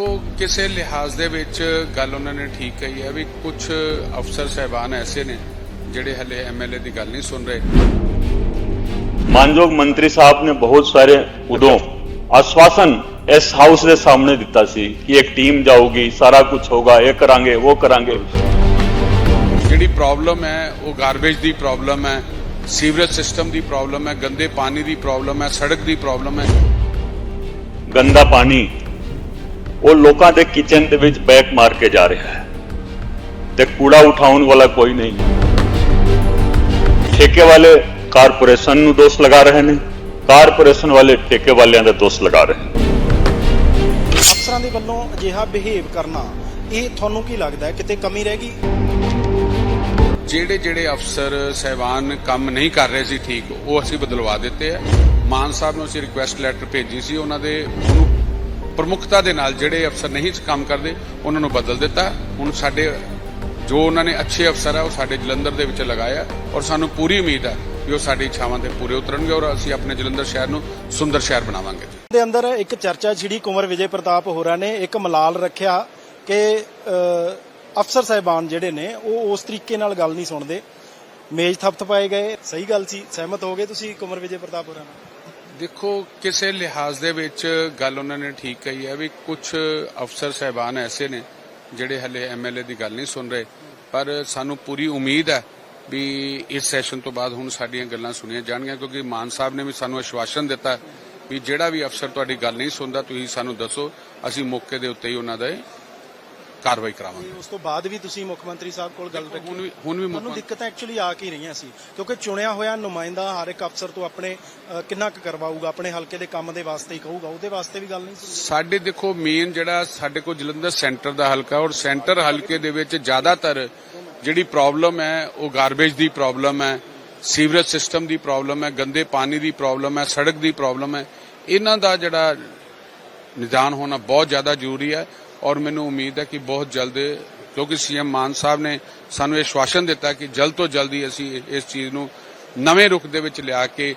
ਦੇਖੋ ਕਿਸੇ ਲਿਹਾਜ਼ ਦੇ ਵਿੱਚ ਗੱਲ ਉਹਨਾਂ ਨੇ ਠੀਕ ਕਹੀ ਹੈ ਵੀ ਕੁਝ ਅਫਸਰ ਸਹਿਬਾਨ ਐਸੇ ਨੇ ਜਿਹੜੇ ਹਲੇ ਐਮਐਲਏ ਦੀ ਗੱਲ ਨਹੀਂ ਸੁਣ ਰਹੇ। ਮਾਨਯੋਗ ਮੰਤਰੀ ਸਾਹਿਬ ਨੇ ਬਹੁਤ ਸਾਰੇ ਉਦੋਂ ਆਸ਼ਵਾਸਨ ਇਸ ਹਾਊਸ ਦੇ ਸਾਹਮਣੇ ਦਿੱਤਾ ਸੀ ਕਿ ਇੱਕ ਟੀਮ ਜਾਊਗੀ ਸਾਰਾ ਕੁਝ ਹੋਗਾ ਇਹ ਕਰਾਂਗੇ ਉਹ ਕਰਾਂਗੇ। ਜਿਹੜੀ ਪ੍ਰੋਬਲਮ ਹੈ ਉਹ ਗਾਰਬੇਜ ਦੀ ਪ੍ਰੋਬਲਮ ਹੈ ਸੀਵਰੇਜ ਸਿਸਟਮ ਦੀ ਪ੍ਰੋਬਲਮ ਹੈ ਗੰਦੇ ਪਾਣੀ ਦੀ ਪ੍ਰੋਬਲਮ ਹੈ ਸੜਕ ਦੀ ਪ੍ਰੋਬਲਮ ਹੈ। ਗੰਦਾ ਪਾਣੀ ਉਹ ਲੋਕਾਂ ਦੇ ਕਿਚਨ ਦੇ ਵਿੱਚ ਬੈਕ ਮਾਰ ਕੇ ਜਾ ਰਿਹਾ ਹੈ। ਤੇ ਕੂੜਾ ਉਠਾਉਣ ਵਾਲਾ ਕੋਈ ਨਹੀਂ। ਠੇਕੇ ਵਾਲੇ ਕਾਰਪੋਰੇਸ਼ਨ ਨੂੰ ਦੋਸ਼ ਲਗਾ ਰਹੇ ਨੇ। ਕਾਰਪੋਰੇਸ਼ਨ ਵਾਲੇ ਠੇਕੇ ਵਾਲਿਆਂ ਦਾ ਦੋਸ਼ ਲਗਾ ਰਹੇ ਨੇ। ਅਫਸਰਾਂ ਦੇ ਵੱਲੋਂ ਅਜਿਹਾ ਬਿਹੇਵ ਕਰਨਾ ਇਹ ਤੁਹਾਨੂੰ ਕੀ ਲੱਗਦਾ ਹੈ? ਕਿਤੇ ਕਮੀ ਰਹਿ ਗਈ? ਜਿਹੜੇ ਜਿਹੜੇ ਅਫਸਰ ਸਹਿਬਾਨ ਕੰਮ ਨਹੀਂ ਕਰ ਰਹੇ ਸੀ ਠੀਕ ਉਹ ਅਸੀਂ ਬਦਲਵਾ ਦਿੱਤੇ ਆ ਮਾਨ ਸਾਹਿਬ ਨੂੰ ਅਸੀਂ ਰਿਕੁਐਸਟ ਲੈਟਰ ਭੇਜੀ ਸੀ ਉਹਨਾਂ ਦੇ ਉਹਨੂੰ ਪ੍ਰਮੁੱਖਤਾ ਦੇ ਨਾਲ ਜਿਹੜੇ ਅਫਸਰ ਨਹੀਂ ਕੰਮ ਕਰਦੇ, ਉਹਨਾਂ ਨੂੰ ਬਦਲ ਦਿੱਤਾ। ਹੁਣ ਸਾਡੇ, ਜੋ ਉਹਨਾਂ ਨੇ ਅੱਛੇ ਅਫਸਰ ਆ, ਉਹ ਸਾਡੇ ਜਲੰਧਰ ਦੇ ਵਿੱਚ ਲਗਾਇਆ ਔਰ ਸਾਨੂੰ ਪੂਰੀ ਉਮੀਦ ਹੈ ਕਿ ਉਹ ਸਾਡੀ ਇੱਛਾਵਾਂ ਤੇ ਪੂਰੇ ਉਤਰਨਗੇ ਔਰ ਅਸੀਂ ਆਪਣੇ ਜਲੰਧਰ ਸ਼ਹਿਰ ਨੂੰ ਸੁੰਦਰ ਸ਼ਹਿਰ ਬਣਾਵਾਂਗੇ। ਦੇ ਅੰਦਰ ਇੱਕ ਚਰਚਾ ਛਿੜੀ ਕੁੰਵਰ ਵਿਜੇ ਪ੍ਰਤਾਪ ਹੋਰਾਂ ਨੇ ਇੱਕ ਮਲਾਲ ਰੱਖਿਆ ਕਿ ਅਫਸਰ ਸਾਹਿਬਾਨ ਜਿਹੜੇ ਨੇ, ਉਹ ਉਸ ਤਰੀਕੇ ਨਾਲ ਗੱਲ ਨਹੀਂ ਸੁਣਦੇ। ਮੇਜ਼ ਥਪਥਪਾਏ ਗਏ। ਸਹੀ ਗੱਲ ਸੀ, ਸਹਿਮਤ ਹੋ ਗਏ ਤੁਸੀਂ ਕੁੰਵਰ ਵਿਜੇ ਪ੍ਰਤਾਪ ਹੋਰਾਂ ਨਾਲ? ਦੇਖੋ, ਕਿਸੇ ਲਿਹਾਜ਼ ਦੇ ਵਿੱਚ ਗੱਲ ਉਹਨਾਂ ਨੇ ਠੀਕ ਕਹੀ ਹੈ ਵੀ ਕੁਝ ਅਫਸਰ ਸਹਿਬਾਨ ਐਸੇ ਨੇ ਜਿਹੜੇ ਹਲੇ ਐਮਐਲਏ ਦੀ ਗੱਲ ਨਹੀਂ ਸੁਣ ਰਹੇ। ਪਰ ਸਾਨੂੰ ਪੂਰੀ ਉਮੀਦ ਹੈ ਵੀ ਇਸ ਸੈਸ਼ਨ ਤੋਂ ਬਾਅਦ ਹੁਣ ਸਾਡੀਆਂ ਗੱਲਾਂ ਸੁਣੀਆਂ ਜਾਣਗੀਆਂ ਕਿਉਂਕਿ ਮਾਨ ਸਾਹਿਬ ਨੇ ਵੀ ਸਾਨੂੰ ਆਸ਼ਵਾਸਨ ਦਿੱਤਾ ਵੀ ਜਿਹੜਾ ਵੀ ਅਫਸਰ ਤੁਹਾਡੀ ਗੱਲ ਨਹੀਂ ਸੁਣਦਾ, ਤੁਸੀਂ ਸਾਨੂੰ ਦੱਸੋ। ਅਸੀਂ ਮੌਕੇ ਦੇ ਉੱਤੇ ਹੀ ਉਹਨਾਂ ਦਾ ਕਾਰਵਾਈ ਕਰਾਵਾਂਗੇ। ਉਸ ਤੋਂ ਬਾਅਦ ਵੀ ਤੁਸੀਂ ਮੁੱਖ ਮੰਤਰੀ ਸਾਹਿਬ ਕੋਲ ਗੱਲ ਰੱਖੀ। ਹੁਣ ਵੀ ਹੁਣ ਵੀ ਮੁੱਖ ਦਿੱਕਤਾਂ ਐਕਚੁਅਲੀ ਆ ਕੀ ਰਹੀਆਂ ਸੀ ਕਿਉਂਕਿ ਚੁਣਿਆ ਹੋਇਆ ਨੁਮਾਇੰਦਾ ਹਰ ਇੱਕ ਅਫਸਰ ਤੋਂ ਆਪਣੇ ਕਿੰਨਾ ਕੁ ਕਰਵਾਊਗਾ ਆਪਣੇ ਹਲਕੇ ਦੇ ਕੰਮ ਦੇ ਵਾਸਤੇ ਹੀ ਕਹੂਗਾ ਉਹਦੇ ਵਾਸਤੇ ਵੀ ਗੱਲ ਨਹੀਂ ਸਾਡੇ ਦੇਖੋ ਮੇਨ ਜਿਹੜਾ ਸਾਡੇ ਕੋਲ ਜਲੰਧਰ ਸੈਂਟਰ ਦਾ ਹਲਕਾ ਔਰ ਸੈਂਟਰ ਹਲਕੇ ਦੇ ਵਿੱਚ ਜ਼ਿਆਦਾਤਰ ਜਿਹੜੀ ਪ੍ਰੋਬਲਮ ਹੈ ਉਹ ਗਾਰਬੇਜ ਦੀ ਪ੍ਰੋਬਲਮ ਹੈ ਸੀਵਰੇਜ ਸਿਸਟਮ ਦੀ ਪ੍ਰੋਬਲਮ ਹੈ ਗੰਦੇ ਪਾਣੀ ਦੀ ਪ੍ਰੋਬਲਮ ਹੈ ਸੜਕ ਦੀ ਪ੍ਰੋਬਲਮ ਹੈ। ਇਹਨਾਂ ਦਾ ਜਿਹੜਾ ਨਿਦਾਨ ਹੋਣਾ ਬਹੁਤ ਜ਼ਿਆਦਾ ਜ਼ਰੂਰੀ ਹੈ ਔਰ ਮੈਨੂੰ ਉਮੀਦ ਹੈ ਕਿ ਬਹੁਤ ਜਲਦ ਕਿਉਂਕਿ ਸੀਐਮ ਮਾਨ ਸਾਹਿਬ ਨੇ ਸਾਨੂੰ ਇਹ ਆਸ਼ਵਾਸਨ ਦਿੱਤਾ ਕਿ ਜਲਦ ਤੋਂ ਜਲਦੀ ਅਸੀਂ ਇਸ ਚੀਜ਼ ਨੂੰ ਨਵੇਂ ਰੁਖ ਦੇ ਵਿੱਚ ਲਿਆ ਕੇ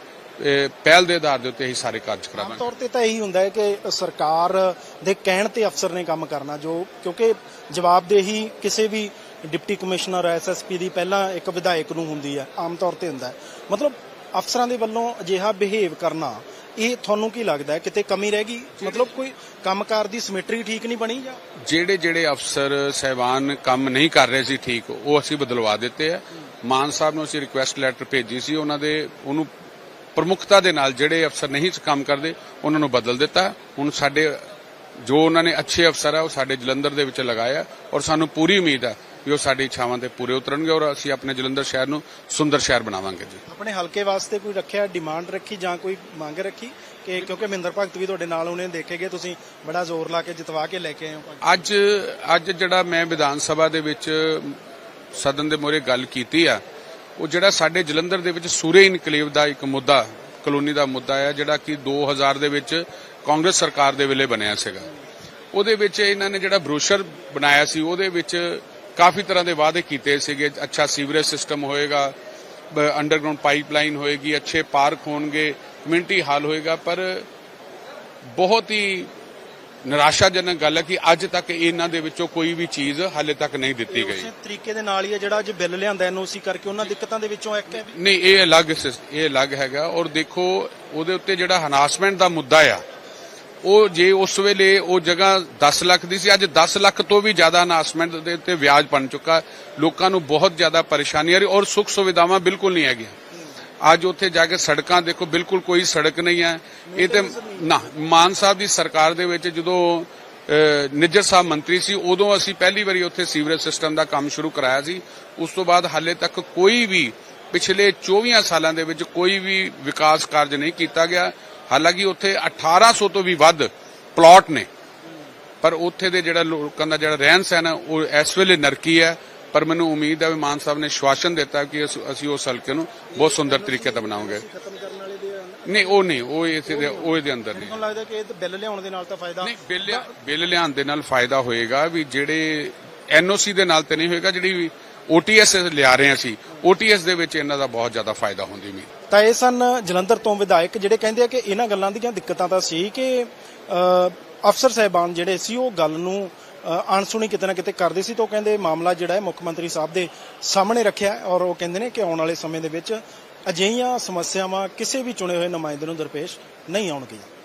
ਪਹਿਲ ਦੇ ਆਧਾਰ ਦੇ ਉੱਤੇ ਹੀ ਸਾਰੇ ਕਾਰਜ ਆਮ ਕਰਾਵਾਂਗੇ। ਤੌਰ ਤੇ ਤਾਂ ਇਹੀ ਹੁੰਦਾ ਹੈ ਕਿ ਸਰਕਾਰ ਦੇ ਕਹਿਣ ਤੇ ਅਫਸਰ ਨੇ ਕੰਮ ਕਰਨਾ ਜੋ ਕਿਉਂਕਿ ਜਵਾਬਦੇਹੀ ਕਿਸੇ ਵੀ ਡਿਪਟੀ ਕਮਿਸ਼ਨਰ ਐਸਐਸਪੀ ਦੀ ਪਹਿਲਾਂ ਇੱਕ ਵਿਧਾਇਕ ਨੂੰ ਹੁੰਦੀ ਹੈ ਆਮ ਤੌਰ ਤੇ ਹੁੰਦਾ ਹੈ। ਮਤਲਬ ਅਫਸਰਾਂ ਦੇ ਵੱਲੋਂ ਅਜਿਹਾ ਬਿਹੇਵ ਕਰਨਾ ਇਹ ਤੁਹਾਨੂੰ ਕੀ ਲੱਗਦਾ ਹੈ? ਕਿਤੇ ਕਮੀ ਰਹਿ ਗਈ? ਮਤਲਬ ਕੋਈ ਕੰਮਕਾਰ ਦੀ ਸਿਮੈਟਰੀ ਠੀਕ ਨਹੀਂ ਬਣੀ ਜਾਂ? ਜਿਹੜੇ ਜਿਹੜੇ ਅਫਸਰ ਸਹਿਬਾਨ ਕੰਮ ਨਹੀਂ ਕਰ ਰਹੇ ਸੀ ਠੀਕ, ਉਹ ਅਸੀਂ ਬਦਲਵਾ ਦਿੱਤੇ ਆ। ਮਾਨ ਸਾਹਿਬ ਨੂੰ ਅਸੀਂ ਰਿਕੁਐਸਟ ਲੈਟਰ ਭੇਜੀ ਸੀ, ਉਹਨਾਂ ਦੇ, ਉਹਨੂੰ ਪ੍ਰਮੁੱਖਤਾ ਦੇ ਨਾਲ ਜਿਹੜੇ ਅਫਸਰ ਨਹੀਂ ਕੰਮ ਕਰਦੇ, ਉਹਨਾਂ ਨੂੰ ਬਦਲ ਦਿੱਤਾ। ਹੁਣ ਸਾਡੇ, ਜੋ ਉਹਨਾਂ ਨੇ ਅੱਛੇ ਅਫਸਰ ਆ, ਉਹ ਸਾਡੇ ਜਲੰਧਰ ਦੇ ਵਿੱਚ ਲਗਾਇਆ ਔਰ ਸਾਨੂੰ ਪੂਰੀ ਉਮੀਦ ਹੈ ਕਿ ਉਹ ਸਾਡੀ ਇੱਛਾਵਾਂ ਤੇ ਪੂਰੇ ਉਤਰਨਗੇ ਔਰ ਅਸੀਂ ਆਪਣੇ ਜਲੰਧਰ ਸ਼ਹਿਰ ਨੂੰ ਸੁੰਦਰ ਸ਼ਹਿਰ ਬਣਾਵਾਂਗੇ ਜੀ। ਆਪਣੇ ਹਲਕੇ ਵਾਸਤੇ ਕੋਈ ਰੱਖਿਆ ਡਿਮਾਂਡ ਰੱਖੀ ਜਾਂ ਕੋਈ ਮੰਗ ਰੱਖੀ ਕਿ ਕਿਉਂਕਿ ਮਹਿੰਦਰ ਭਗਤ ਵੀ ਤੁਹਾਡੇ ਨਾਲ ਉਹਨੇ ਦੇਖੇਗੇ ਤੁਸੀਂ ਬੜਾ ਜ਼ੋਰ ਲਾ ਕੇ ਜਿਤਵਾ ਕੇ ਲੈ ਕੇ ਆਏ ਹੋ ਅੱਜ ਅੱਜ ਜਿਹੜਾ ਮੈਂ ਵਿਧਾਨ ਸਭਾ ਦੇ ਵਿੱਚ ਸਦਨ ਦੇ ਮੋਰੇ ਗੱਲ ਕੀਤੀ ਆ ਉਹ ਜਿਹੜਾ ਸਾਡੇ ਜਲੰਧਰ ਦੇ ਵਿੱਚ ਸੂਰੇ ਇਨਕਲੇਵ ਦਾ ਇੱਕ ਮੁੱਦਾ ਕਲੋਨੀ ਦਾ ਮੁੱਦਾ ਹੈ ਜਿਹੜਾ ਕਿ 2000 ਦੇ ਵਿੱਚ ਕਾਂਗਰਸ ਸਰਕਾਰ ਦੇ ਵੇਲੇ ਬਣਿਆ ਸੀਗਾ। ਉਹਦੇ ਵਿੱਚ ਇਹਨਾਂ ਨੇ ਜਿਹੜਾ ਬਰੋਸ਼ਰ ਬਣਾਇਆ ਸੀ ਉਹਦੇ ਵਿੱਚ ਕਾਫੀ ਤਰ੍ਹਾਂ ਦੇ ਵਾਅਦੇ ਕੀਤੇ ਸੀਗੇ ਅੱਛਾ ਸੀਵਰੇਜ ਸਿਸਟਮ ਹੋਏਗਾ ਅੰਡਰਗਰਾਉਂਡ ਪਾਈਪਲਾਈਨ ਹੋਏਗੀ ਅੱਛੇ ਪਾਰਕ ਹੋਣਗੇ ਕਮਿਊਨਿਟੀ ਹਾਲ ਹੋਏਗਾ ਪਰ ਬਹੁਤ ਹੀ ਨਿਰਾਸ਼ਾਜਨਕ ਗੱਲ ਹੈ ਕਿ ਅੱਜ ਤੱਕ ਇਹਨਾਂ ਦੇ ਵਿੱਚੋਂ ਕੋਈ ਵੀ ਚੀਜ਼ ਹਾਲੇ ਤੱਕ ਨਹੀਂ ਦਿੱਤੀ ਗਈ। ਉਸੇ ਤਰੀਕੇ ਦੇ ਨਾਲ ਹੀ ਹੈ ਜਿਹੜਾ ਅੱਜ ਬਿੱਲ ਲਿਆਂਦਾ ਐਨਓਸੀ ਕਰਕੇ ਉਹਨਾਂ ਦਿੱਕਤਾਂ ਦੇ ਵਿੱਚੋਂ ਇੱਕ ਹੈ ਨਹੀਂ ਇਹ ਅਲੱਗ ਇਹ ਅਲੱਗ ਹੈਗਾ ਔਰ ਦੇਖੋ ਉਹਦੇ ਉੱਤੇ ਜਿਹੜਾ ਹਨਾਸਮੈਂਟ ਦਾ ਮੁੱਦਾ ਆ ਉਹ ਜੇ ਉਸ ਵੇਲੇ ਉਹ ਜਗ੍ਹਾ 10 ਲੱਖ ਦੀ ਸੀ, ਅੱਜ 10 ਲੱਖ ਤੋਂ ਵੀ ਜ਼ਿਆਦਾ ਅਨਾਸਮੈਂਟ ਦੇ ਉੱਤੇ ਵਿਆਜ ਬਣ ਚੁੱਕਾ। ਲੋਕਾਂ ਨੂੰ ਬਹੁਤ ਜ਼ਿਆਦਾ ਪਰੇਸ਼ਾਨੀ ਆ ਰਹੀ ਔਰ ਸੁੱਖ ਸੁਵਿਧਾਵਾਂ ਬਿਲਕੁਲ ਨਹੀਂ ਹੈਗੀਆਂ। ਅੱਜ ਉੱਥੇ ਜਾ ਕੇ ਸੜਕਾਂ ਦੇਖੋ, ਬਿਲਕੁਲ ਕੋਈ ਸੜਕ ਨਹੀਂ ਹੈ। ਇਹ ਤੇ ਨਾ, ਮਾਨ ਸਾਹਿਬ ਦੀ ਸਰਕਾਰ ਦੇ ਵਿੱਚ ਜਦੋਂ ਨਿੱਜਰ ਸਾਹਿਬ ਮੰਤਰੀ ਸੀ, ਉਦੋਂ ਅਸੀਂ ਪਹਿਲੀ ਵਾਰੀ ਉੱਥੇ ਸੀਵਰੇਜ ਸਿਸਟਮ ਦਾ ਕੰਮ ਸ਼ੁਰੂ ਕਰਾਇਆ ਸੀ। ਉਸ ਤੋਂ ਬਾਅਦ ਹਾਲੇ ਤੱਕ ਕੋਈ ਵੀ ਪਿਛਲੇ 24 ਸਾਲਾਂ ਦੇ ਵਿੱਚ ਕੋਈ ਵੀ ਵਿਕਾਸ ਕਾਰਜ ਨਹੀਂ ਕੀਤਾ ਗਿਆ। ਹਾਲਾਂਕਿ ਉੱਥੇ 1800 ਤੋਂ ਵੀ ਵੱਧ ਪਲਾਟ ਨੇ। ਪਰ ਉੱਥੇ ਦੇ ਜਿਹੜਾ ਲੋਕਾਂ ਦਾ ਜਿਹੜਾ ਰਹਿਣ ਸਹਿਣ ਹੈ ਉਹ ਇਸ ਵੇਲੇ ਨਰਕੀ ਹੈ। ਪਰ ਮੈਨੂੰ ਉਮੀਦ ਹੈ ਵੀ ਮਾਨ ਸਾਹਿਬ ਨੇ ਸ਼ਵਾਸਨ ਦਿੱਤਾ ਕਿ ਅਸੀਂ- ਉਸ ਹਲਕੇ ਨੂੰ ਬਹੁਤ ਸੁੰਦਰ ਤਰੀਕੇ ਨਾਲ ਦੇ ਨਹੀਂ ਉਹ ਨਹੀਂ ਉਹ ਇਸੇ ਦੇ ਉਹ ਇਹਦੇ ਅੰਦਰ ਨਹੀਂ। ਮੈਨੂੰ ਲੱਗਦਾ ਕਿ ਇਹ ਤਾਂ ਬਿੱਲ ਲਿਆਉਣ ਦੇ ਨਾਲ ਤਾਂ ਫਾਇਦਾ ਨਹੀਂ ਬਿੱਲ ਬਿੱਲ ਲਿਆਉਣ ਦੇ ਨਾਲ ਫਾਇਦਾ ਹੋਏਗਾ ਵੀ ਜਿਹੜੇ ਐਨਓਸੀ ਦੇ ਨਾਲ ਤੇ ਨਹੀਂ ਹੋਏਗਾ ਜਿਹੜੀ ਓਟੀਐਸ ਲਿਆ ਰਹੇ ਹਾਂ ਅਸੀਂ, ਓਟੀਐਸ ਦੇ ਵਿੱਚ ਇਹਨਾਂ ਦਾ ਬਹੁਤ ਜ਼ਿਆਦਾ ਫਾਇਦਾ ਹੁੰਦੀ ਮੀ ਤਾਂ ਇਹ ਸਨ ਜਲੰਧਰ ਤੋਂ ਵਿਧਾਇਕ ਜਿਹੜੇ ਕਹਿੰਦੇ ਆ ਕਿ ਇਹਨਾਂ ਗੱਲਾਂ ਦੀਆਂ ਦਿੱਕਤਾਂ ਤਾਂ ਸੀ ਕਿ ਅਫਸਰ ਸਾਹਿਬਾਨ ਜਿਹੜੇ ਸੀ ਉਹ ਗੱਲ ਨੂੰ ਅਣਸੁਣੀ ਕਿਤੇ ਨਾ ਕਿਤੇ ਕਰਦੇ ਸੀ ਤਾਂ ਉਹ ਕਹਿੰਦੇ ਮਾਮਲਾ ਜਿਹੜਾ ਹੈ ਮੁੱਖ ਮੰਤਰੀ ਸਾਹਿਬ ਦੇ ਸਾਹਮਣੇ ਰੱਖਿਆ ਔਰ ਉਹ ਕਹਿੰਦੇ ਨੇ ਕਿ ਆਉਣ ਵਾਲੇ ਸਮੇਂ ਦੇ ਵਿੱਚ ਅਜਿਹੀਆਂ ਸਮੱਸਿਆਵਾਂ ਕਿਸੇ ਵੀ ਚੁਣੇ ਹੋਏ ਨੁਮਾਇੰਦੇ ਨੂੰ ਦਰਪੇਸ਼ ਨਹੀਂ ਆਉਣਗੀਆਂ।